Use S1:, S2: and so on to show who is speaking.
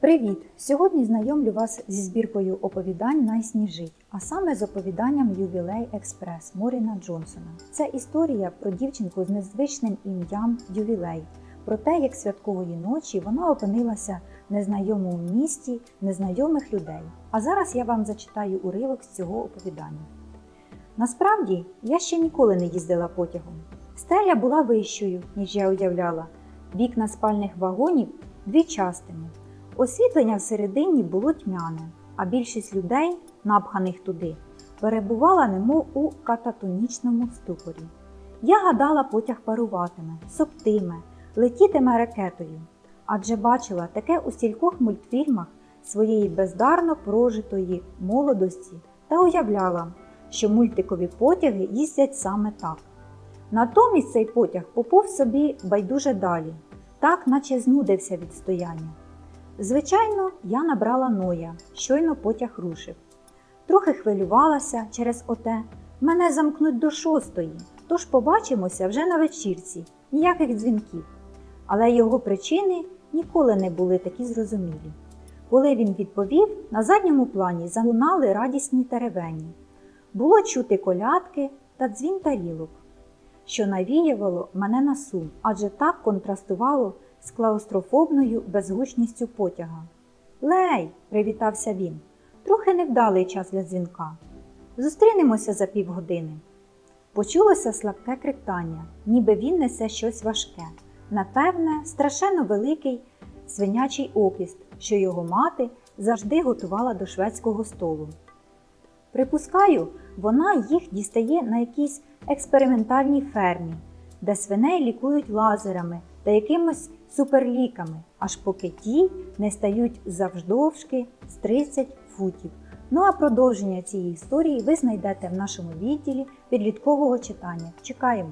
S1: Привіт! Сьогодні знайомлю вас зі збіркою оповідань Найсніжить, а саме з оповіданням Ювілей Експрес Моріна Джонсона. Це історія про дівчинку з незвичним ім'ям Ювілей, про те, як святкової ночі вона опинилася в незнайомому місті незнайомих людей. А зараз я вам зачитаю уривок з цього оповідання. Насправді, я ще ніколи не їздила потягом. Стеля була вищою, ніж я уявляла. Вікна спальних вагонів двічастими. Освітлення всередині було тьмяне, а більшість людей, напханих туди, перебувала немов у кататонічному ступорі. Я гадала, потяг паруватиме, соптиме, летітиме ракетою, адже бачила таке у стількох мультфільмах своєї бездарно прожитої молодості та уявляла, що мультикові потяги їздять саме так. Натомість цей потяг поповз собі байдуже далі, так наче знудився від стояння. Звичайно, я набрала ноя, щойно потяг рушив. Трохи хвилювалася через оте. Мене замкнуть до шостої, тож побачимося вже на вечірці, ніяких дзвінків. Але його причини ніколи не були такі зрозумілі. Коли він відповів, на задньому плані залунали радісні теревені. Було чути колядки та дзвін тарілок, що навіювало мене на сум, адже так контрастувало з клаустрофобною безгучністю потяга. Лей, привітався він, трохи невдалий час для дзвінка. Зустрінемося за півгодини. Почулося слабке криктання, ніби він несе щось важке. Напевне, страшенно великий свинячий окіст, що його мати завжди готувала до шведського столу. Припускаю, вона їх дістає на якійсь експериментальній фермі, де свиней лікують лазерами та якимось суперліками, аж поки ті не стають завждовжки з 30 футів. Ну а продовження цієї історії ви знайдете в нашому відділі підліткового читання. Чекаємо!